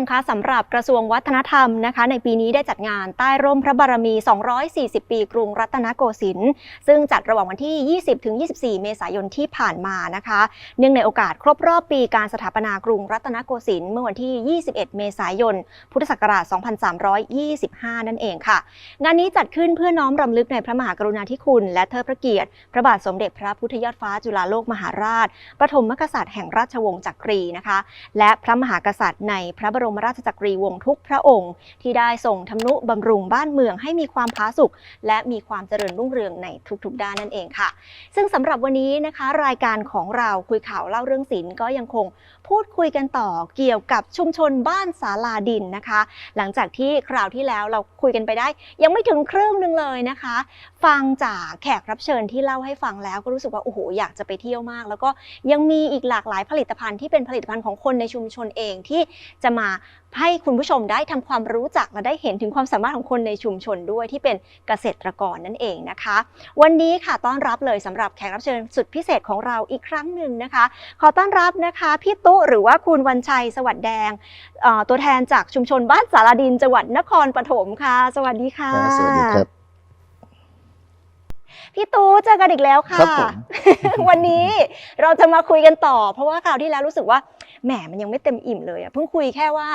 มคะสำหรับกระทรวงวัฒนธรรมนะคะ ในปีนี้ได้จัดงานใต้ร่มพระบารมี 240 ปี กรุงรัตนโกสินทร์ซึ่งจัดระหว่างวันที่ 20-24 เมษายนที่ผ่านมานะคะ เนื่องในโอกาสครบรอบปีการสถาปนากรุงรัตนโกสินทร์เมื่อวันที่ 21 เมษายน พุทธศักราช 2325 นั่นเองค่ะ งานนี้จัดขึ้นเพื่อน้อมรำลึกในพระมหากรุณาธิคุณ และเทิดพระเกียรติพระบาทสมเด็จพระพุทธยอดฟ้าจุฬาโลกมหาราชประถมกษัตริย์แห่งราชวงศ์จักรีนะคะ และพระมหากษัตริย์ในพระบรมราชจักรีวงศ์ทุกพระองค์ ที่ได้ส่งทำนุบำรุงบ้านเมืองให้มีความผาสุกและมีความเจริญรุ่งเรืองในทุกๆ ด้านนั่นเองค่ะ ซึ่งสำหรับวันนี้นะคะ รายการของเราคุยข่าวเล่าเรื่องศิลป์ก็ยังคงพูดคุยกันต่อเกี่ยวกับชุมชนบ้านสาลาดินนะคะ หลังจากที่คราวที่แล้วเราคุยกันไปได้ ยังไม่ถึงครึ่งหนึ่งเลยนะคะฟังจากแขกรับเชิญที่เล่าให้ฟังแล้วก็รู้สึกว่าโอ้โหอยากจะไปเที่ยวมาก แล้วก็ยังมีอีกหลากหลายผลิตภัณฑ์ที่เป็นผลิตภัณฑ์ของคนในชุมชนเองที่จะมาให้คุณผู้ชมได้ทำความรู้จักและได้เห็นถึงความสามารถของคนในชุมชนด้วยที่เป็นเกษตรกรนั่นเองนะคะ วันนี้ค่ะต้อนรับเลยสำหรับแขกรับเชิญสุดพิเศษของเราอีกครั้งหนึ่งนะคะ ขอต้อนรับนะคะพี่ตุ๊หรือว่าคุณวันชัยสวัสดแดงตัวแทนจากชุมชนบ้านสารดินจังหวัดนครปฐมค่ะ สวัสดีค่ะ สวัสดีครับ พี่ตู้เจอกันอีกแล้วค่ะ ครับผม วันนี้เราจะมาคุยกันต่อ เพราะว่าคราวที่แล้วรู้สึกว่าแหมมันยังไม่เต็มอิ่มเลยอะเพิ่งคุยแค่ว่า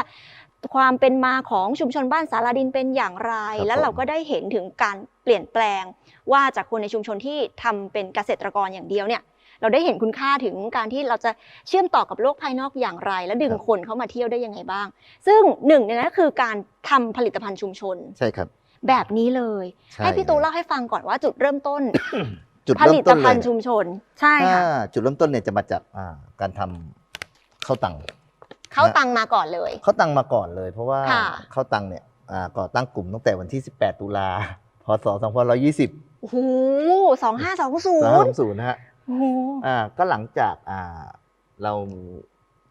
ความเป็นมาของชุมชนบ้านสารดินเป็นอย่างไร ครับแล้วเราผมก็ได้เห็นถึงการเปลี่ยนแปลง ว่าจากคนในชุมชนที่ทำเป็นเกษตรกรอย่างเดียวเนี่ย เราได้เห็นคุณค่าถึงการที่เราจะเชื่อมต่อกับโลกภายนอกอย่างไร และดึงคนเข้ามาเที่ยวได้ยังไงบ้าง ซึ่งหนึ่งในนั้นก็คือการทำผลิตภัณฑ์ชุมชน ใช่ครับ แบบนี้เลยช่ให้พี่ตูเล่าให้ฟังก่อนว่าจุดเริ่มต้นจุดผเริ่ลิมตต้นเลภัณยฑ์ชุมชน ใช่ถ้าค่ะจุดเริ่มต้นเนี่ยจะมาจากอ่าการทำข้าวตังเข้าตังมาก่อนเลยข้าวตังมาก่อนเลย เพราะว่าค่ะข้าวตังเนี่ยอ่าก่อตั้งกลุ่มตั้งแต่วันที่ 18 ตุลาพศ2520โอ้โหสองห้าสองศูนย์2520นะฮะโอ้โหอ่าก็หลังจากอ่าเรา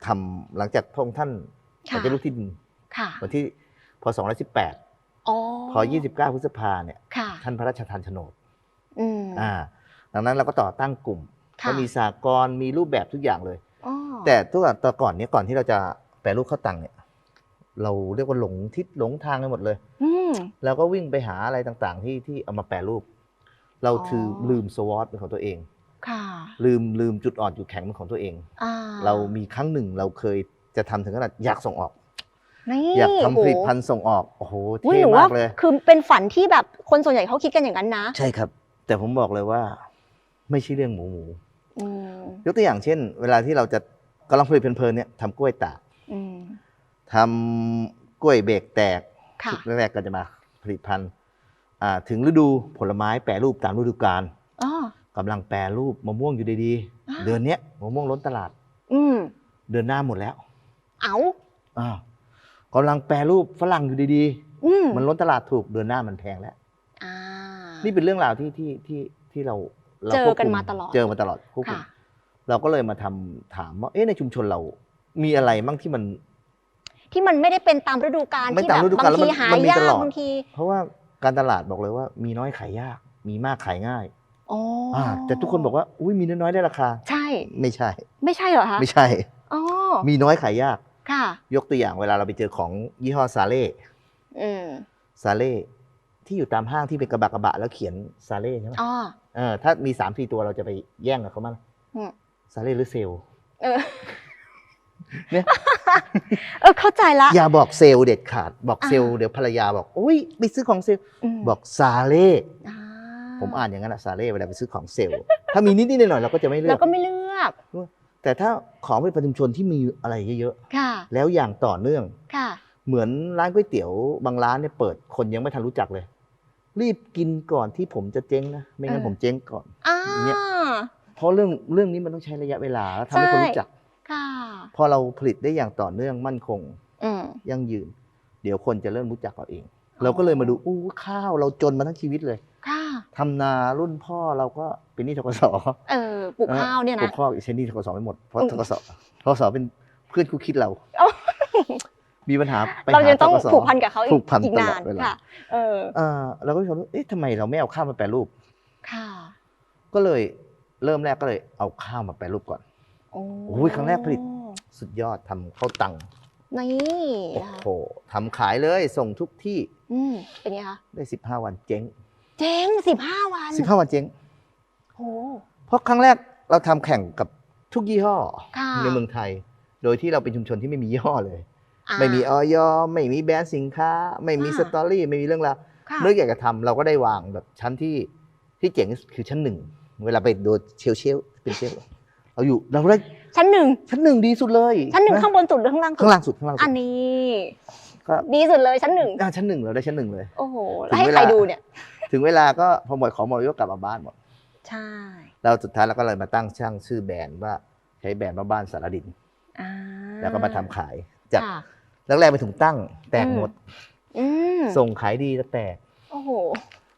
ทำหลังจากพระองค์ท่านค่ะปฏิรูปที่ดินค่ะวันที่พศ2518 อ๋อพอ 29 พฤษภาเนี่ยค่ะท่านพระราชทานโฉนดอืมอ่าดังนั้นเราก็ต่อตั้งกลุ่มค่ะก็มีสากลมีรูปแบบทุกอย่างเลยอ๋อแต่ทุกอย่างแต่ก่อนเนี้ยก่อนที่เราจะแปลรูปข้าวตังเนี่ยเราเรียกว่าหลงทิศหลงทางไปหมดเลยอืมแล้วก็วิ่งไปหาอะไรต่างๆ ที่ที่เอามาแปลรูป เราอ๋อถือลืมสวอตเป็นของตัวเองค่ะลืมลืมจุดอ่อนจุดแข็งเป็นของตัวเองอ่าเรามีครั้งหนึ่งเราเคยจะทำถึงขนาดอยากส่งออก นี่อยากทำผลิตโอ้โหภัณฑ์ส่งออกโอ้โหอุ๊ยเท่หนูมาว่ากเลยคือเป็นฝันที่แบบคนส่วนใหญ่เขาคิดกันอย่างนั้นนะ ใช่ครับ แต่ผมบอกเลยว่า ไม่ใช่เรื่องหมูหมูอืมยกตัวอย่างเช่น เวลาที่เราจะกำลังผลิตเพลินๆเนี่ยทำกล้วยตากอืมทำกล้วยเบรกแตกค่ะชุดแรกๆก็จะมาผลิตภัณฑ์อ่าถึงฤดูผลไม้แปรรูปตามฤดูกาลอ๋อกำลังแปรรูปมะม่วงอยู่ดีอ่าๆเดือนเนี้ยมะม่วงล้นตลาดอืมเดือนหน้าหมดแล้ว เอาอ้าว กำลังแปรรูปฝรั่งอยู่ดีอืมๆ มันล้นตลาดถูกเดือนหน้ามันแพงแล้ว อ่า นี่เป็นเรื่องราวที่ที่ที่ที่เรารเจอควบคุกันมาตลอดเจอมาตลอดควบคุมค่ะ เราก็เลยมาทำถามว่าเอ๊ะในชุมชนเรา มีอะไรบ้างที่มัน ที่มันไม่ได้เป็นตามฤดูกาลไม่ที่ตามแบบฤดูกาบาลงทีแล้วมันหามันมียาตกลอด บางทีเพราะว่าการตลาดบอกเลยว่า มีน้อยขายยาก มีมากขายง่ายอ๋อออ่าแต่ทุกคนบอกว่าอุ้ยมีน้อยๆได้ราคา ใช่ ไม่ใช่ ไม่ใช่เหรอคะไม่ใช่ อ๋อ มีน้อยขายยาก ค่ะยกตัวอย่างเวลาเราไปเจอของยี่ห้อซาเล่อืมซาเล่ที่อยู่ตามห้างที่เป็นกระบะกระบะแล้วเขียนซาเล่ใช่ไหมอ๋อเออถ้ามีสามสี่ตัวเราจะไปแย่งกับเขามั้ยอืมซาเล่หรือเซลลเออ เนี่ย เออเข้าใจละ อย่าบอกเซลล์เด็ดขาด บอกอ่าเซลล์เดี๋ยวภรรยาบอกอุ้ยไปซื้อของเซลล์มบอกซาเล่อ่าผมอ่านอย่างนั้นอะซาเล่เวลาไปซื้อของเซลล์ถ้ามีนิดๆหน่อยๆเราก็จะไม่เลืแล้อวกก็ไม่เลือก แต่ถ้าของเป็นประชุมชนที่มีอะไรเยอะค่ะๆแล้วอย่างต่อเนื่องค่ะเหมือนร้านก๋วยเตี๋ยวบางร้านเนี่ยเปิดคนยังไม่ทันรู้จักเลย รีบกินก่อนที่ผมจะเจ๊งนะไม่งั้นเออผมเจ๊งก่อนอ่าเนี่ยเพราะเรื่องเรื่องนี้มันต้องใช้ระยะเวลาแล้วทำให้คนใช่รู้จักค่ะพอเราผลิตได้อย่างต่อเนื่องมั่นคงอืมยั่งยืน เดี๋ยวคนจะเริ่มรู้จักเราเอง เราก็เลยมาดูอู้ข้าวเราจนมาทั้งชีวิตเลยค่ะ ทำนารุ่นพ่อเราก็เป็นหนี้ทกศเออปลูกข้าวเนี่ยปลูนะ กข้าวใช้หนี้ทกศไม่หมดเพราะอืมทกศทกศเป็นเพื่อนคู่คิดเราเอ้ามีปัญหาไปเราหายังต้องธกส ผูกพันกับเขาอีผูกกพันอีกตลนาอดนเวลา ค่ะเราเออเราก็ชมว่าเอ๊ะทำไมเราไม่เอาข้าวมาแปรรูป ค่ะก็เลยเริ่มแรกก็เลยเอาข้าวมาแปรรูปก่อน โอ้โอ้ยครั้งแรกผลิต สุดยอดทำข้าวตังอนี่โอ้นะคะโหทำขายเลยส่งทุกที่อืมเป็นไงคะได้ 15 วันเจ๊ง เจ๊งสิบห้าวัน15วันเจ๊งโอ้ เพราะครั้งแรกเราทำแข่งกับทุกยี่ห้อค่ะ ในเมืองไทย โดยที่เราเป็นชุมชนที่ไม่มียี่ห้อเลย อ่า ไม่มีออยไม่มีแบรนด์สินค้า ไม่มีอ่า สตอรี่ไม่มีเรื่องราว ค่ะเรื่องอยากจะทำเราก็ได้วางแบบชั้นที่ที่เจ๋งที่สุดคือชั้นหนึ่งเวลาไปดูเชลเชลเป็นเชลเราอยู่เราได้ชั้นหนึ่งชั้นหนึ่งดีสุดเลยชั้นหนึ่งะข้างบนสุดหรือข้างล่างสุดข้างล่างสุดข้างล่างสุอัดนนี้ก็ดีสุดเลยชั้นหนึ่งอ่าชั้นหนึ่งเราได้ชั้นหนึ่งเลย โอ้โหถึแล้วงให้เวใครลาดูเนี่ย ถึงเวลาก็พอหมดของหมดก็กลับมาบ้านหมด ใช่แล้วสุดท้ายเราก็เลยมาตั้งช่างชื่อแบรนด์ว่าใช้แบรนด์ว่าบ้านสารดินอ่าแล้วก็มาทำขายจากค่ะแรกๆไปถึงตั้ง แตกหมดอืมส่งขายดีแล้วแตกโอ้โห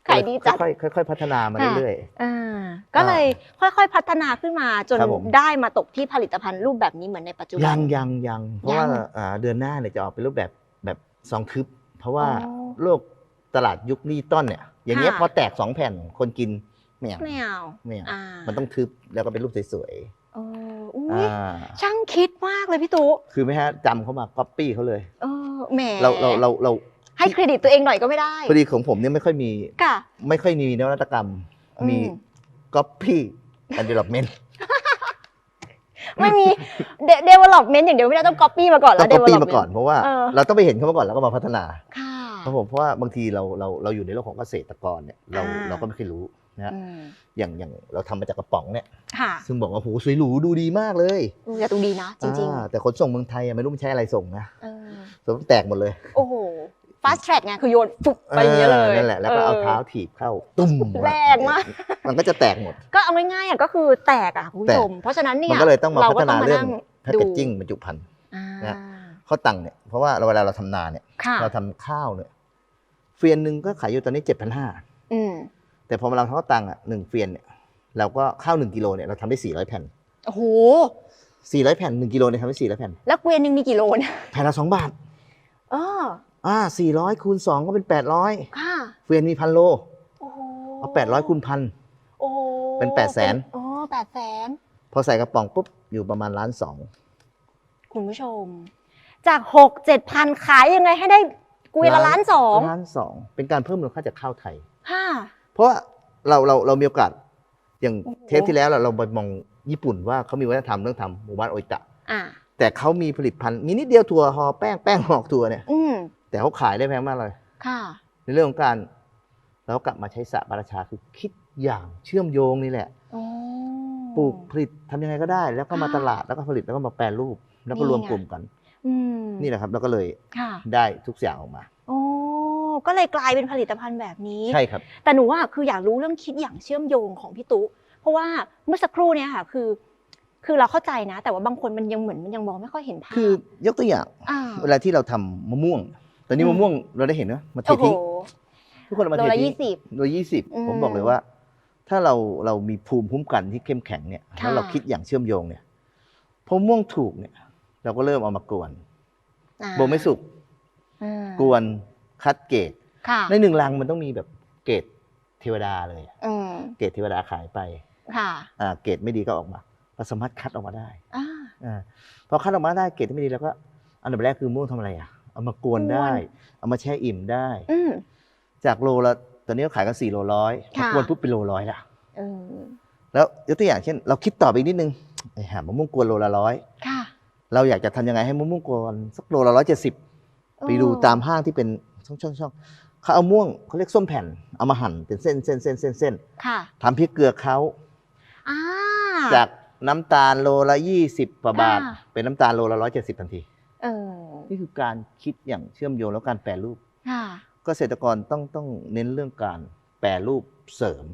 ขายดีจัดค่อยๆค่อยๆพัฒนามาค่ะเรื่อยอ่าก็เลยค่อยๆพัฒนาขึ้นมาจนครับผมได้มาตกที่ผลิตภัณฑ์รูปแบบนี้เหมือนในปัจจุๆบัยังยังยังเพราะว่ายังอ่าเดือนหน้าเนี่ยจะออกเป็นรูปแบบแบบซองทึบ เพราะว่าอ๋อโลกตลาดยุคดิจิตอลเนี่ย อย่างเงี้ยค่ะพอแตกสองแผ่นคนกินไม่เอาไม่เอาไม่เอาอ่ามันต้องทึบแล้วก็เป็นรูปสวยเอออุ้ๆยอ่าช่างคิดมากเลยพี่ตุ๊คือไม่ฮะจำเขามาก๊อปปี้เขาเลยเออแหมเราเราเราเราให้เครดิตตัวเองหน่อยก็ไม่ได้พอดีของผมเนี่ยไม่ค่อยมีค่ะไม่ค่อยมีนวัตกรรมอืมมีก๊อปปี้อันเด v ล p เมนต์ไม่มีเดเวล็อปเมนต์อย่างเดียวไม่ได้ต้องก๊อปปี้มาก่อนต้แล้อวงก๊อปปี้มา development ก่อนเพราะว่าเออเราต้องไปเห็นเขามาก่อนแล้วก็มาพัฒนาค่ะ ครับผมเพราะว่าบางทีเราเราเราอยู่ในโลกของเกษตรกรเนี่ยเราอ่า เราก็ไม่เคยรู้นะฮะอืมอย่างอย่างเราทำมาจากกระป๋องเนี่ยค่ะซึ่งบอกว่าโหสวยหรูดูดีมากเลยดูจะดูดีนะ จริงอ่าแต่ขนส่งเมืองไทยอะไม่รู้มันใช้อะไรส่งนะๆเออส่วนแตกหมดเลยโอ้โห fast track ไงคือโยนฟุบไปอย่างเงี้ยเลยนั่นแหละแล้วก็เอาเท้าถีบเข้าตุ้มแรงมาก มันก็จะแตกหมด ก็เอาง่ายๆอะก็คือแตกอะคุณผู้ชม เพราะฉะนั้นเนี่ยมันก็เลยต้องมาพัฒนาเรื่องนั่แพคเกจจิ้งบรรจุภัณฑ์ อ่านะ ข้าวตังเนี่ยเพราะว่าเราเวลาเราทำนาเนี่ยค่ะเราทำข้าวเนี่ย เฟียนหนึ่งก็ขายอยู่ตอนนี้เจ็ดพันห้าอืมแต่พอมาเราทำข้าวตังอะหนึ่งเฟียนเนี่ยเราก็ข้าวหนึ่งกิโลเนี่ยเราทำได้สี่ร้อยแผ่นโอ้โหสี่ร้อยแผ่นหนึ่งกิโลเนี่ยทำได้สี่ร้อยแผ่นแล้วเกวียนหนึ่งมีกี่โลเนี่ยแผ่นละสองบาทเอออ่าสี่ร้อยคูณสองก็เป็นแปดร้อยค่ะเฟียนมีพันโลโอ้โหเอาแปดร้อยคูณพันโอ้โหเป็น800,000โอ้แปดแสนพอใส่กระป๋องปุ๊บอยู่ประมาณล้านสองคุณผู้ชม จากหกเจ็ดพันขายยังไงให้ได้ เกวียนละล้านสองล้านสองเป็นการเพิ่มมูลค่าจากข้าวไทยค่ะเพราะว่าเราเราเรามีโอกาสอย่างโอ้โหเทปที่แล้วเราเราไปมองญี่ปุ่นว่าเขามีวัฒนธรรมเรื่องทำหมู่บ้านโออิตะอ่าแต่เขามีผลิตภัณฑ์มีนิดเดียวถั่วห่อแป้งแป้งหอกถั่วเนี่ยอืมแต่เขาขายได้แพงมากเลยค่ะ ในเรื่องของการเรากลับมาใช้สระบาราชาคือคิดอย่างเชื่อมโยงนี่แหละโอ้ปลูกผลิตทำยังไงก็ได้ แล้วก็มาอ่าตลาดแล้วก็ผลิตแล้วก็มาแปรรูปแล้วก็นี่รวมไงกลุ่มกันอืม นี่แหละครับแล้วก็เลยค่ะได้ทุกอย่างออกมาโอ้ก็เลยกลายเป็นผลิตภัณฑ์แบบนี้ใช่ครับ แต่หนูว่าคืออยากรู้เรื่องคิดอย่างเชื่อมโยงของพี่ตุ๊เพราะว่าเมื่อสักครู่เนี่ยค่ะคือ คือเราเข้าใจนะ แต่ว่าบางคนมันยังเหมือนมันยังมองไม่ค่อยเห็นภาพคือยกตัวอย่างอ่าเวลาที่เราทำมะม่วง ตอนนี้อืมมะม่วงเราได้เห็นนะมาเทโอ้โหทิ้งทุกคนเอามาโลเทละทิ้ยี่งสิบโดยยี่สิบอืมผมบอกเลยว่า ถ้าเราเรามีภูมิคุ้มกันที่เข้มแข็งเนี่ยค่ะแล้วเราคิดอย่างเชื่อมโยงเนี่ยพอมะม่วงถูกเนี่ย เราก็เริ่มเอามากวนอ่า บ่มไม่สุกอ่ากวนคัดเกรดค่ะในหนึ่งลังมันต้องมีแบบเกรดเทวดาเลยอืมเกรดเทวดาขายไปค่ะอ่าเกรดไม่ดีก็ออกมาเราสามารถคัดออกมาได้อ่าอ่าพอคัดออกมาได้เกรดที่ไม่ดีแล้วก็ อันดับแรกคือม่วงทำอะไรอะเอามากวนได้ เอามาแช่อิ่มได้อืมจากโลละตอนนี้เขาขายกันสี่โลร้อยค่ะกวนปุ๊บเป็นโลร้อยละเออแล้วยกตัวอย่างเช่น เราคิดต่อไปอีกนิดนึงไอ้หามะม่วงกวนโลละร้อยค่ะ เราอยากจะทำยังไงให้มะม่วงกวนสักโลละร้อยเจ็ดสิบไปดูตามห้างที่เป็นช่องช่องช่องเขาเอาม่วงเขาเรียกส้มแผ่นเอามาหั่นเป็นเส้นเส้นเส้นเส้นเส้นค่ะทำพริกเกลือเขาอ่าจากน้ำตาลโลละยี่สิบกว่าบาทค่ะเป็นน้ำตาลโลละร้อยเจ็ดสิบทันทีเออนี่คือการคิดอย่างเชื่อมโยงแล้วการแปรรูปค่ะเกษตรกรต้องต้องเน้นเรื่องการแปรรูปเสริม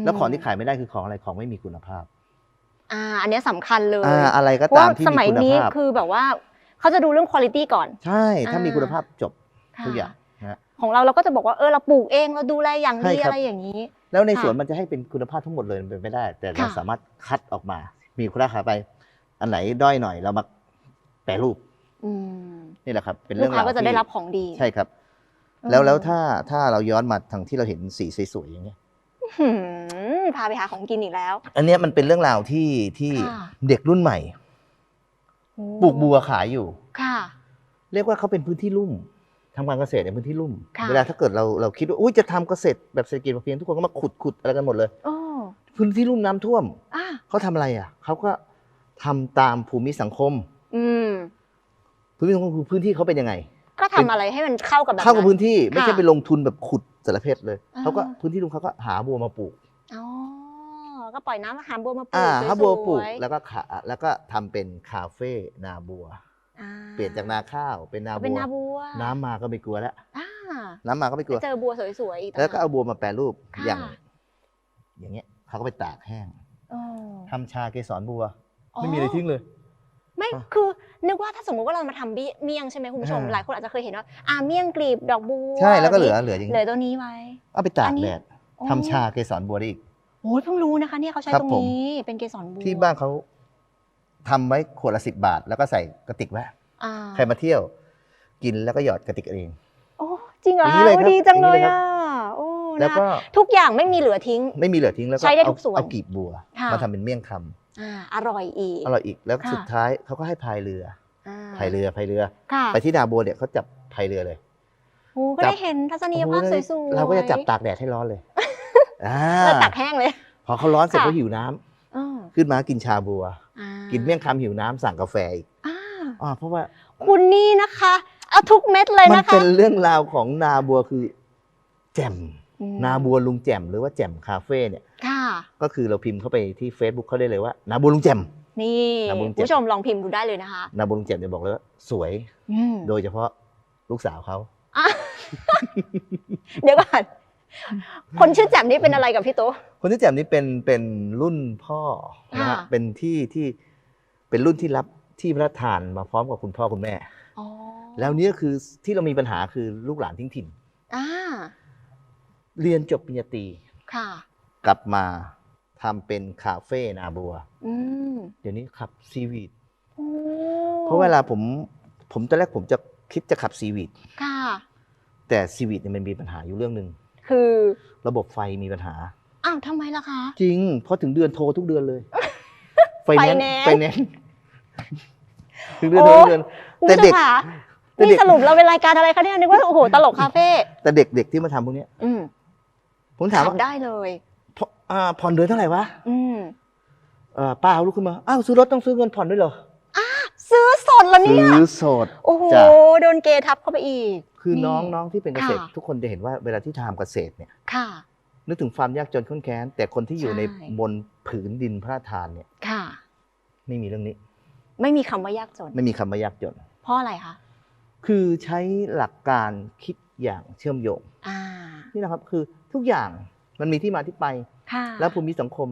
มแล้วของที่ขายไม่ได้คือของอะไรของไม่มีคุณภาพ อ่าอันเนี้ยสำคัญเลยอ่าอะไรก็เพราะตามว่าที่สมีมัยคุณนี้ภาพ คือแบบว่าเขาจะดูเรื่องคุณภาพก่อน ใช่ ถ้ามีอ่า คุณภาพจบค่ะทุกอย่างนะฮะของเราเราก็จะบอกว่าเออเราปลูกเองเราดูแลอย่างใช่ดีครับ อะไรอย่างนี้ แล้วในค่ะสวนมันจะให้เป็นคุณภาพทั้งหมดเลยมันเป็นไม่ได้ แต่เราค่ะ สามารถคัดออกมา มีคุณค่าไป อันไหนด้อยหน่อยเรามาแปรรูปอืมนี่แหละครับ เป็นลูเรื่อกงค้าราวก็จะได้ที่รับของดี ใช่ครับเออแล้วแล้วถ้าถ้าเราย้อนมาทางที่เราเห็นสีสวยๆอย่างเงี้ยหืม พาไปหาของกินอีกแล้ว อันเนี้ยมันเป็นเรื่องราวที่ที่ค่ะ เด็กรุ่นใหม่โอ้ปลูกบัวขายอยู่ ค่ะ เรียกว่าเขาเป็นพื้นที่ลุ่มทำการเกษตรในพื้นที่ลุ่ม ค่ะ เวลาถ้าเกิดเราเราคิดว่าอุ้ยจะทำเกษตรแบบเศรษฐกิจพอเพียงทุกคนก็มาขุดขุดอะไรกันหมดเลย โอ้พื้นที่ลุ่มน้ำท่วมอะเขาทำอะไรอะเขาก็ทำตามภูมิสังคม อืมภูมิสังคมคือพื้นที่เขาเป็นยังไง ก็ทำอะไรให้มันเข้ากับแบบเข้ากับนั้น พื้นที่ไม่ใช่ค่ะไปลงทุนแบบขุดสารเพชเลยอ่า เขาก็พื้นที่ลุ่มเขาก็หาบัวมาปลูกอ๋อ ก็ปล่อยน้ำมาหาบัวมาปลูอ่ากสวยๆหาบัวปลูกแล้วก็ขาแล้วก็ทำเป็นคาเฟ่นาบัว อ่าเปลี่ยนจากนาข้าวเป็นนาเอาบัเป็นวนาบัวน้ำมาก็ไม่กลัวแล้วอ่าน้ำมาก็ไม่กลัวไปเจอบัวสวยๆอีกต่งแล้วก็หาเอาบัวมาแปรรูปค่ะ อย่าง อย่างเงี้ยเขาก็ไปตากแห้งอ๋อทำชาเกสรบัว ไม่มีอะไรทิ้งเลย ไม่อะคือนึกว่าถ้าสมมติว่าเรามาทำเมี่ยงใช่ไหมคุณผู้ชมอ่า หลายคนอาจจะเคยเห็นว่าอ่าเมี่ยงกลีบดอกบัวใช่แล้วก็เหลือเหลืออย่างเหลืนี้อตัวนี้ไว้ เอาไปตาอักนนี้ แดดโอ้ทำชาเกสรบัวได้อีก โอ้ยเพิ่งรู้นะคะเนี่ยเขาใช้ครับตรงผม นี้เป็นเกสรบัวที่บ้านเขาทำไว้ขวดละสิบบาท แล้วก็ใส่กระติกไว้อ่าใครมาเที่ยว กินแล้วก็หยอดกระติกเอง โอ้จริงเหรออย่างนี้เลยครับโอ้ดีจังเลยอย่างนี้เลยครัอะบโอ้แล้วนะก็ทุกอย่างไม่มีเหลือทิ้ง ไม่มีเหลือทิ้งแล้วก็ใช้ได้เอาทุกส่วนเอากีบบัว ค่ะ มาทำเป็นเมี่ยงคอ่าอร่อยอีกำอร่อยอีกแล้วค่ะ สุดท้ายเขาก็ให้พายเรืออ่าพายเรือพายเรือ ค่ะไปที่นาบัวเนี่ยเขาจับพายเรือเลย โอ้ก็จับ ได้เห็นทัศนียภาพสวยๆเราก็จะจับตากแดดให้ร้อนเลย อ่าแล้วตักแห้งเลย พอเขาร้อนเสร็จค่ะก็หิวน้ำอ่าขึ้นมากินชาบัว อ่ากินเมี่ยงคำหิวน้ำสั่งกาแฟอีกอ่าอ่าเพราะว่าคุณนี่นะคะ เอาทุกเม็ดเลยมันนะคะเป็นเรื่องราวของนาบัวคือ แจ่ม อืมนาบัวลุงแจ่มหรือว่าแจ่มคาเฟ่เนี่ย ค่ะ ก็คือเราพิมพ์เข้าไปที่ Facebook เขาได้เลยว่านาบัวลุงแจ่ม นี่นาบุญเจ็ดคุณผู้ชมลองพิมพ์ดูได้เลยนะคะนาบัวลุงแจ่มเนี่ยบอกเลยว่าสวยอืมโดยเฉพาะลูกสาวเขา อะ เดี๋ยวก่อน คนชื่อแจ่มนี่เป็นอะไรกับพี่ตุ๊คนที่แจ่มนี่เป็นเป็นรุ่นพ่อนะฮะค่ะเป็นที่ที่เป็นรุ่นที่รับที่พระราชทานมาพร้อมกับคุณพ่อคุณแม่อ๋อแล้วเนี่ยคือที่เรามีปัญหาคือลูกหลานทิ้งถิ่นอ่าเรียนจบปริญญาตรีค่ะกลับมาทำเป็นคาเฟ่นาบัวอืมเดี๋ยวนี้ขับซีวีดโอ้เพราะเวลาผม ผมตอนแรกผมจะคิดจะขับซีวีดค่ะแต่ซีวีดเนี่ยมันมีปัญหาอยู่เรื่องหนึ่ง คือ ระบบไฟมีปัญหา อ้าวทำไมล่ะคะ จริงพอถึงเดือนโทรทุกเดือนเลย ไฟแนนซ์ Finance ไฟแนนซ์ ถึงเดือนโทรทุกเดือน คุณแต่ผู้ชเด็กมค่ะแต่เด็นี่กสรุปเราเป็นรายการอะไรคะเนี่ยนึกว่าโอ้โหตลกคาเฟ่แต่เด็กเด็กที่มาทำพวกเนี้ยอืมผมถามขัว่าบได้เลย พออ่าผ่อนเดือนเท่าไหร่วะอืม เอ่อป้าลุกขึ้นมา อ้าวซื้อรถต้องซื้อเงินผ่อนด้วยเหรอ ซื้อสดแล้วเนี่ย ซื้อสด โอ้โห จ้ะ โดนเกย์ทับเข้าไปอีก คือนี่น้องน้องที่เป็นเกษตร ค่ะ ทุกคนจะเห็นว่าเวลาที่ทำเกษตรเนี่ยค่ะ นึกถึงความยากจนข้นแค้น แต่คนที่อยู่ใช่ในบนผืนดินพระราชทานเนี่ยค่ะ ไม่มีเรื่องนี้ไม่มีคำว่ายากจน ไม่มีคำว่ายากจน เพราะอะไรคะคือใช้หลักการคิดอย่างเชื่อมโยงอ่านี่นะครับคือทุกอย่างมันมีที่มาที่ไป ค่ะแล้วภูมิสังคม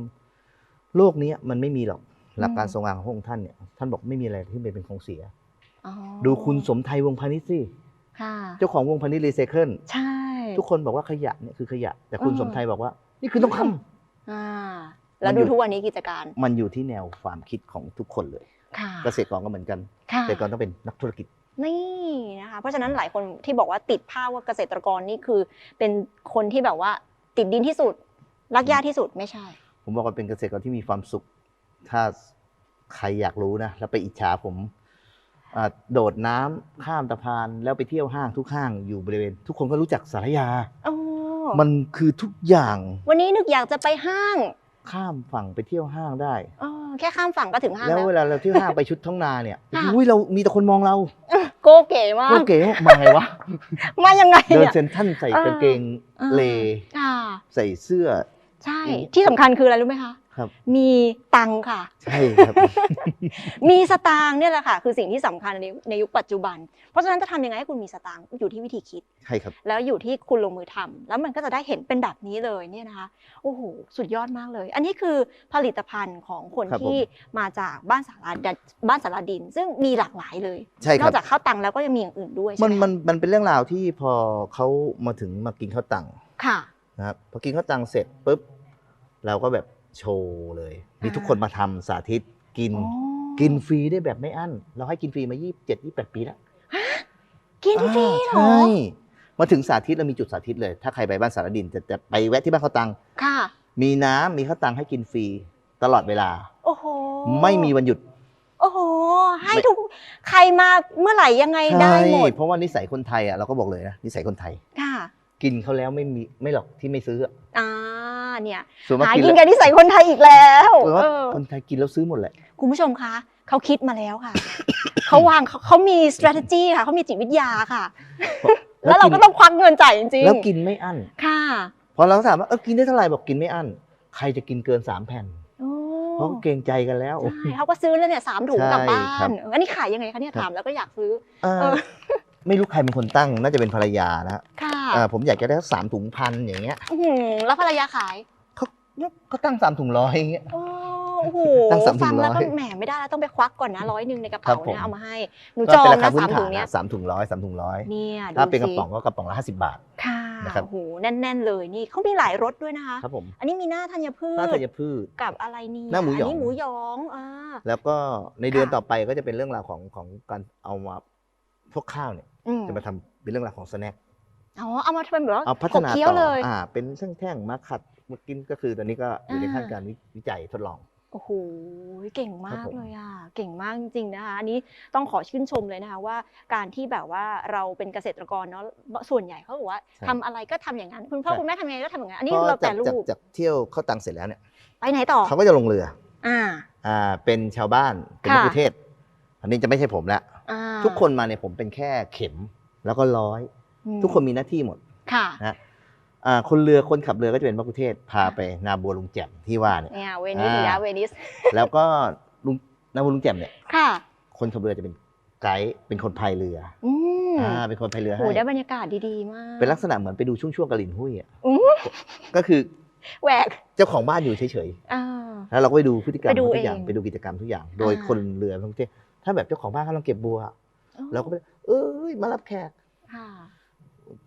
โลกนี้มันไม่มีหรอก หลักการอืมทรงงานของพระองค์ท่านเนี่ยท่านบอกไม่มีอะไรที่เป็นของเสียอ๋อดูคุณสมไทยวงศ์พาณิชย์สิค่ะเจ้าของวงพาณิชย์รีไซเคิลใช่ ทุกคนบอกว่าขยะเนี่ยคือขยะ แต่คุณอืมสมไทยบอกว่า นี่คือต้องคำอ่าแล้วมันดูอยู่ทุกวันนี้กิจการ มันอยู่ที่แนวความคิดของทุกคนเลยค่ะเกษตรกรก็เหมือนกันค่ะเกษตรกรต้องเป็นนักธุรกิจนี่นะคะเพราะฉะนั้นหลายคนที่บอกว่าติดภาพว่าเกษตรกรนี่คือเป็นคนที่แบบว่าติดดินที่สุด รักหญ้าที่สุดไม่ใช่ ผมบอกว่าเป็นเกษตรกรที่มีความสุข ถ้าใครอยากรู้นะแล้วไปอิจฉาผมอ่าโดดน้ำข้ามสะพานแล้วไปเที่ยวห้างทุกห้างอยู่บริเวณ ทุกคนก็รู้จักสารยาโอ้มันคือทุกอย่างวันนี้นึกอยากจะไปห้างข้ามฝั่งไปเที่ยวห้างได้เออแค่ข้ามฝั่งก็ถึงห้างแล้วแล้วเวลาเราเที่ยวห้างไปชุดท้องนาเนี่ยค่ะ อุ้ยเรามีแต่คนมองเราโกเก๋มาก โอเก๋มาไงวะ มายังไงเดินเนี่ย เซ็นทรันใส่เออกางเกงเออ เลค่ะใส่เสื้อ ใช่อืมที่สำคัญคืออะไรรู้ไหมคะ ครับ มีตังค์ค่ะ ใช่ครับ มีสตางค์เนี่ยแหละค่ะ คือสิ่งที่สำคัญในในยุคปัจจุบัน เพราะฉะนั้นจะทำยังไงให้คุณมีสตางค์อยู่ที่วิธีคิดใช่ครับ แล้วอยู่ที่คุณลงมือทำแล้วมันก็จะได้เห็นเป็นแบบนี้เลยเนี่ยนะคะโอ้โหสุดยอดมากเลย อันนี้คือผลิตภัณฑ์ของคนครับผมที่มาจากบ้านสาราดินบ้านสาราดิน ซึ่งมีหลากหลายเลยใช่คนรัอบกจากข้าวตังแล้วก็ยังมีอย่างอื่นด้วยใช่มันไหมมันมันเป็นเรื่องราวที่พอเขามาถึงมากินข้าวตังค่ะนะครับพอกินข้าวตังเสร็จปุ๊บเราก็แบบ โชว์เลย มีอ่าทุกคนมาทำสาธิตกินอ๋อกินฟรีได้แบบไม่อั้น เราให้กินฟรีมา 27 28 ปีแล้วกินฟรีเหรอ ใช่ มาถึงสาธิตเรามีจุดสาธิตเลย ถ้าใครไปบ้านสารดินจะจะไปแวะที่บ้านข้าวตัง ค่ะ มีน้ำมีข้าวตังให้กินฟรีตลอดเวลา โอ้โหไม่มีวันหยุด โอ้โห ให้ทุกใครมาเมื่อไหร่ยังไงได้หมด ใช่เพราะว่านิสัยคนไทยอะเราก็บอกเลยนะนิสัยคนไทย ค่ะ กินเขาแล้วไม่มีไม่หรอกที่ไม่ซื้ออะอ่า เนี่ยส่วนมากหากินกินแล้วกันที่ใส่คนไทยอีกแล้วส่วนมากเออคนไทยกินแล้วซื้อหมดแหละ คุณผู้ชมคะเขาคิดมาแล้วค่ะ เขาวางเขาเขามี strategy ค่ะเขามีจิตวิทยาค่ะ แล้วเราก็ต้องควักเงินจ่ายจริงๆแล้วกินไม่อั้นค่ะพอเราถามว่าเออกินได้เท่าไหร่บอกกินไม่อั้น ใครจะกินเกินสามแผ่น โอ้เพราะเกรงใจกันแล้ว ใช่เขาก็ซื้อแล้วเนี่ยสามถุงกลับบ้าใช่ครันบเอออันนี้ขายยังไงคะเนี่ยครับถามแล้วก็อยากซื้อเอ่อเออ ไม่รู้ใครเป็นคนตั้ง น่าจะเป็นภรรยานะฮะค่ะ เอ่อผมอยากจะได้สักสามถุงพันอย่างเงี้ยอื้อหือแล้วภรรยาขายเขาเขาตั้งสามถุงร้อยอย่างเงี้ยโอ้โอ้โหตั้งสามถุงฟังแล้วก็ร้อยแหมไม่ได้แล้วต้องไปควักก่อนนะร้อยหนึ่งในกระครัเป๋าบผม เนี่ยเอามาให้หนูก็จองเป็นราคานะพื้สามนถุฐางนเนี้ยนะสามถุงร้อยสามถุงร้อยเนี่ยดูถ้าเป็นกระสิป๋องก็กระป๋องละห้าสิบบาท ค่ะนะครับ โอ้โหแน่น ๆ เลยนี่เขามีหลายรสด้วยนะคะ ครับผมอันนี้มีหน้าธัญพืชน่าจะพืช กับอะไรนี่หน้าหมูหยอง นนี้หมูหยองอ่า แล้วก็ในเดือนค่ะ ต่อไปก็จะเป็นเรื่องราวของของการเอามาพวกข้าวเนี่ยอืมจะมาทำเป็นเรื่องราวของสแน็ค อ๋อเอามาทำเป็นแบบว่าเอาพัฒนาขบเคี้ยวต่อเลยอ่าเป็นแท่งๆมาขัดมากินก็คือตอนนี้ก็อยู่ในอ่าขั้นการวิวิจัยทดลอง โอ้โหเก่งครัมากบผม เลยอะเก่งมากจริงๆนะคะอันนี้ต้องขอชื่นชมเลยนะคะว่าการที่แบบว่าเราเป็นเกษตรกรเนาะส่วนใหญ่เขาบอกว่าทำอะไรก็ทำอย่างนั้น คุณพ่อใช่คุณแม่ทำยังไงก็ทำอย่างนั้นอันนี้พอเราจาแต่กรูจากปจากเที่ยวเข้าตังเสร็จแล้วเนี่ยไปไหนต่อเขาก็จะลงเรืออ่า อ่าเป็นชาวบ้านเป็นค่ะนักกุเทศ อันนี้จะไม่ใช่ผมละอ่าทุกคนมาเนี่ยผมเป็นแค่เข็มแล้วก็ร้อยอืม ทุกคนมีหน้าที่หมดค่ะนะอ่าคนเรือคนขับเรือก็จะเป็นมักคุเทศพาไปนาบัวลุงแจ่มที่ว่าเนี่ยเนี่ยเวนิสอ่ายะเวนิสแล้วก็ลุงนาบัวลุงแจ่มเนี่ยค่ะ คนขับเรือจะเป็นไกด์เป็นคนพายเรืออืมอ่าเป็นคนพายเรือโอ้ให้โหได้บรรยากาศดีๆมาก เป็นลักษณะเหมือนไปดูช่วงช่วงๆกะหลินหุ้ยอะอืมก็คือแหวกเจ้าของบ้านอยู่เฉยอ่าๆแล้วเราก็ไปดูพฤติกรรมไปดูทุกอย่างเองไปดูกิจกรรมทุกอย่าง โดยอ่าคนเรือท่องเที่ยวถ้าแบบเจ้าของบ้านเขากำลังเก็บบัวเราก็ไปเอ้ยมารับแขกค่ะ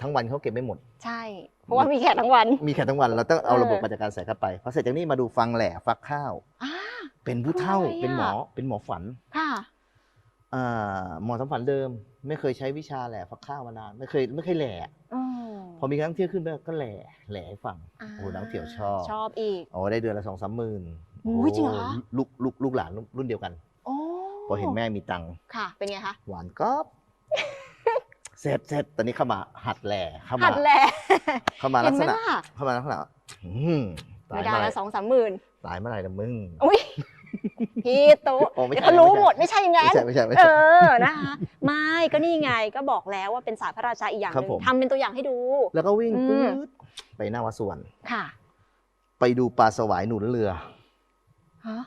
ทั้งวันเขาเก็บไม่หมด ใช่ เพราะว่ามีแขกทั้งวัน มีแขกทั้งวันเราต้องเอาเออระบบราชการใส่เข้าไปพอเสร็จจากนี้มาดูฟังแหล่ฟักข้าวอ่าเป็นผู้เฒ่าคืออะไรอะเป็นหมอเป็นหมอฝันค่ะอ่าหมอทำฝันเดิม ไม่เคยใช้วิชาแหล่ฟักข้าวมานานไม่เคยไม่เคยแหล่อืมพอมีครั้งเที่ยวขึ้นไปก็แหล่แหล่ให้ฟังาโอ้นักเที่ยวชอบชอบอีกโอ้ได้เดือนละสองสามหมื่นอุ๊ยจริงเหรอคะลูกลูกลูกหลานรุ่นเดียวกันโอ้พอเห็นแม่มีตังค์ค่ะเป็นไงคะหวานก๊อบ เสร็จเสร็จตอนนี้เข้ามาหัดแหล่เข้ามาหัดแหละเข้ามาเห็ลันกไหษมณะล่ะเข้ามาลักษณะอืมตายไม่เมื่ได้อไหร่ละสองสามหมื่นตายเมื่อไหร่ละมึงอุ้ยพี่ตุ๊โอ้ไม่ใช่เดี๋ยวเขารู้ไม่ใช่หมดไม่ใช่อยังไงไม่ใช่ไม่ใช่ไม่เอใช่อนะคะไม่ก็นี่ไงก็บอกแล้วว่าเป็นศาสตร์พระราชาอีกอย่างหครับนึ่งผมทำเป็นตัวอย่างให้ดู แล้วก็วิ่งอืมปื๊ดไปหน้าวัดสวรรณค่ะ ไปดูปลาสวายหนุนเรือฮะ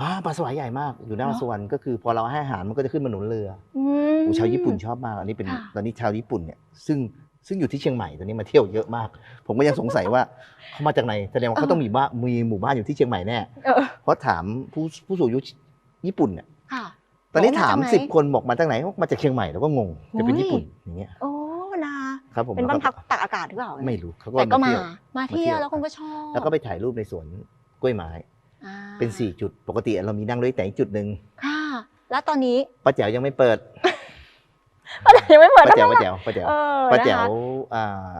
อ่าปลาสวายใหญ่มากอยู่หน้าวัดเนอะ สวรรณก็คือพอเราให้อาหารมันก็จะขึ้นมาหนุนเรืออืมโอ้ชาวญี่ปุ่นชอบมากอันนี้เป็นค่ะ ตอนนี้ชาวญี่ปุ่นเนี่ยซึ่งซึ่งอยู่ที่เชียงใหม่ตอนนี้มาเที่ยวเยอะมาก ผมก็ยังสงสัยว่าเขามาจากไหนแสดงว่าเขาต้องมีบ้านมีหมู่บ้านอยู่ที่เชียงใหม่แน่เออเพราะถามผู้ผู้สูงอายุญี่ปุ่นเนี่ยค่ะ ตอนนี้บอกว่าถามมาจากไหน สิบคนบอกมาจากไหนบอกมาจากเชียงใหม่แล้วก็งงจะเป็นโอ้ยญี่ปุ่นอย่างเงี้ยโอ้นะครับผมเป็นแล้วบ้านพักตากอากาศหรือเปล่าไม่รู้เขาก็แต่ก็มามาเที่ยว มาเที่ยวมาเที่ยวแล้วคนก็ชอบแล้วก็ไปถ่ายรูปในสวนกล้วยไม้อ่า เป็นสี่จุด ปกติเรามีนั่งด้วยแต่อีกจุดหนึ่งค่ะ แล้วตอนนี้ป้าแจ๋วยังไม่เปิดยังไม่เปิดป้าแจ๋วทำไมป้าแจ๋วป้าแจ๋วเออป้าแจ๋วนะคะอ่า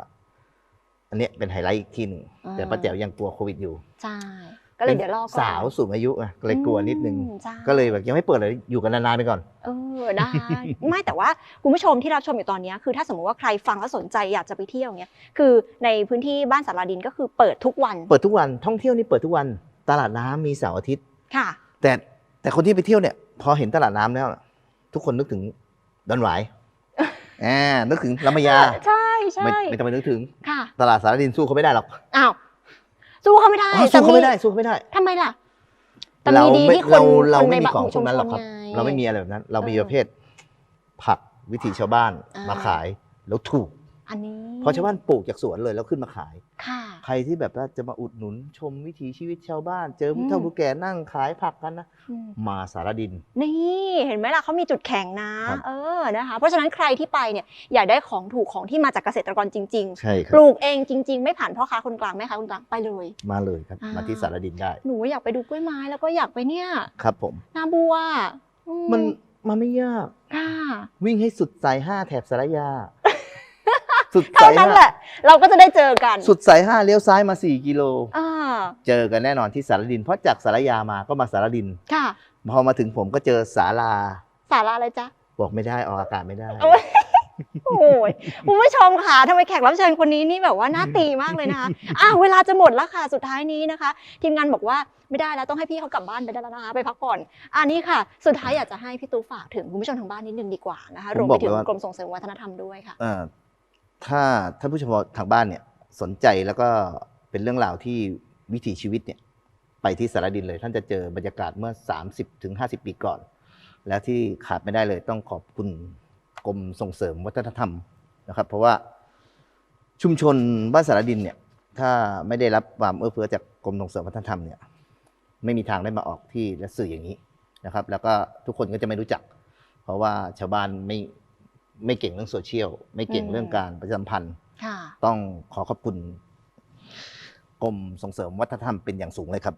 อันเนี้ยเป็นไฮไลท์อีกที่หนึ่งอ่าแต่ป้าแจ๋วยังกลัวโควิดอยู่ใช่ก็เลยเดี๋ยวรอก่อนสาวสูงอายุไงก็เลยกลัวนิดนึงอืมใช่ก็เลยแบบยังไม่เปิดเลยอยู่กันนานๆไปก่อนเออได้ไม่แต่ว่าคุณผู้ชมที่รับชมอยู่ตอนเนี้ยคือถ้าสมมติว่าใครฟังแล้วสนใจอยากจะไปเที่ยวเนี้ยคือในพื้นที่บ้านสาราดินก็คือเปิดทุกวัน เปิดทุกวันท่องเที่ยวนี่เปิดทุกวัน ตลาดน้ำมีเสาร์อาทิตย์ค่ะ แต่แต่คนที่ไปเที่ยวเนี่ยพอเห็นตลาดน้ำแล้ว ทุกคนนึกถึงดอนหวายอ่านึกถึงลำมายาใช่ใช่ไม่ไม่ต้องไปนึกถึงค่ะตลาดสารดินสู้เขาไม่ได้หรอกอ้าวสู้เขาไม่ได้อ๋อสู้เขาไม่ได้สู้เขาไม่ได้ทำไมล่ะแต่เรามีดีไม่ที่คนเราเราคนไม่ในมีบ้านของพวกนั้นหรอกครับชุมชนไงเราไม่มีอะไรแบบนั้น เรามีเออประเภท ผักวิถีชาวบ้านอ่ามมาขายแล้วถูก อันนี้เพราะชาวบ้านปลูกจากสวนเลยแล้วขึ้นมาขายค่ะ ใครที่แบบว่าจะมาอุดหนุนชมวิถีชีวิตชาวบ้าน เจอผู้อืมเฒ่าผู้แก่นั่งขายผักกันนะอืม มาสารดิน นี่เห็นไหมล่ะเขามีจุดแข็งนะ ครับ เออนะคะ เพราะฉะนั้นใครที่ไปเนี่ยอยากได้ของถูกของที่มาจากเกษตรกรจริง ใช่คๆ รัปบ ลูกเองจริง ๆ ไม่ผ่านพ่อค้าคนกลางแม่ค้าคนกลางไปเลย มาเลยครับ อ่าม มาที่สารดินได้หนูอยากไปดูกล้วยไม้แล้วก็อยากไปเนี่ยครับผม นาบัวอืมันมันไม่ยาก ค่ะ วิ่งให้สุดสายห้าแถบสารยา สุดเท่าสายนั้นห้าแหละ เราก็จะได้เจอกันสุดสายห้าเลี้ยวซ้ายมาสี่กิโล อ่าเจอกันแน่นอนที่สารดิน เพราะจากสารยามาก็มาสารดิน ค่ะ พอมาถึงผมก็เจอศาลา สาระอะไรจ๊ะ บอกไม่ได้ออกอากาศไม่ได้ โอ้ย โอ้ยคุณผู้ชมค่ะทำไมแขกรับเชิญคนนี้นี่แบบว่าน่าตีมากเลยนะคะอะเวลาจะหมดแล้วค่ะสุดท้ายนี้นะคะ ทีมงานบอกว่าไม่ได้แล้วต้องให้พี่เขากลับบ้านไปได้แล้วนะคะไปพักผ่อนอันนี้ค่ะ สุดท้ายอยากจะให้พี่ตู้ฝากถึงคุณผู้ชมทางบ้านนิดนึงดีกว่านะคะผมรวมบไปอกถึงเลยว่า กรมส่งเสริมวัฒนธรรมด้วยค่ะ เอ่อ ถ้าท่านผู้ชมทางบ้านเนี่ยสนใจแล้วก็เป็นเรื่องราวที่วิถีชีวิตเนี่ยไปที่สารดินเลย ท่านจะเจอบรรยากาศเมื่อ 30ถึง50ปีก่อน แล้วที่ขาดไม่ได้เลยต้องขอบคุณกรมส่งเสริมวัฒนธรรมนะครับ เพราะว่าชุมชนบ้านสารดินเนี่ยถ้าไม่ได้รับความเอื้อเฟื้อจากกรมส่งเสริมวัฒนธรรมเนี่ยไม่มีทางได้มาออกที่และสื่ออย่างนี้นะครับ แล้วก็ทุกคนก็จะไม่รู้จัก เพราะว่าชาวบ้านไม่ ไม่เก่งเรื่องโซเชียล ไม่เก่งอืมเรื่องการประชาสัมพันธ์ค่ะต้องขอขอบคุณกรมส่งเสริมวัฒนธรรมเป็นอย่างสูงเลยครับ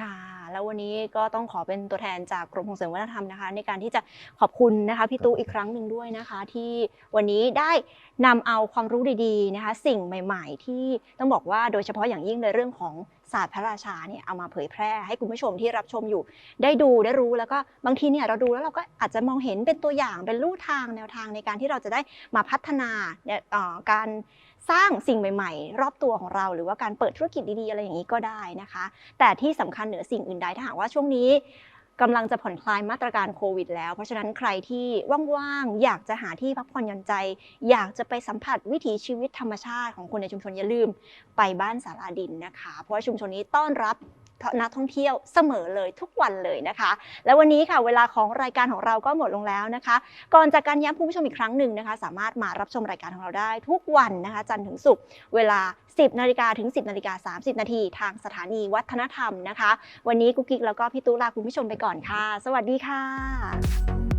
ค่ะ แล้ววันนี้ก็ต้องขอเป็นตัวแทนจากกรมส่งเสริมวัฒนธรรมนะคะ ในการที่จะขอบคุณนะคะพี่ตู้อีกครั้งหนึ่งด้วยนะคะ ที่วันนี้ได้นำเอาความรู้ดีๆนะคะ สิ่งใหม่ ๆ ที่ต้องบอกว่าโดยเฉพาะอย่างยิ่งในเรื่องของศาสตร์พระราชาเนี่ยเอามาเผยแพร่ให้คุณผู้ชมที่รับชมอยู่ ได้ดูได้รู้แล้วก็บางทีเนี่ยเราดูแล้วเราก็อาจจะมองเห็นเป็นตัวอย่างเป็นลู่ทางแนวทางในการที่เราจะได้มาพัฒนาเนี่ยเอ่อการ สร้างสิ่งใหม่ ๆ รอบตัวของเราหรือว่าการเปิดธุรกิจดีๆ อะไรอย่างนี้ก็ได้นะคะ แต่ที่สำคัญเหนือสิ่งอื่นใดถ้าหากว่าช่วงนี้กำลังจะผ่อนคลายมาตรการโควิดแล้ว เพราะฉะนั้นใครที่ว่างๆ อยากจะหาที่พักผ่อนหย่อนใจ อยากจะไปสัมผัสวิถีชีวิตธรรมชาติของคนในชุมชนอย่าลืม ไปบ้านสาราดินนะคะ เพราะว่าชุมชนนี้ต้อนรับ นักท่องเที่ยวเสมอเลยทุกวันเลยนะคะ และวันนี้ค่ะเวลาของรายการของเราก็หมดลงแล้วนะคะ ก่อนจากการย้ำคุณผู้ชมอีกครั้งหนึ่งนะคะ สามารถมารับชมรายการของเราได้ทุกวันนะคะ จันทร์ถึงศุกร์เวลา 10นาฬิกาถึง 10นาฬิกา30 นาทีทางสถานีวัฒนธรรมนะคะ วันนี้กุ๊กกิ๊กแล้วก็พี่ตู้ลาคุณผู้ชมไปก่อนค่ะ สวัสดีค่ะ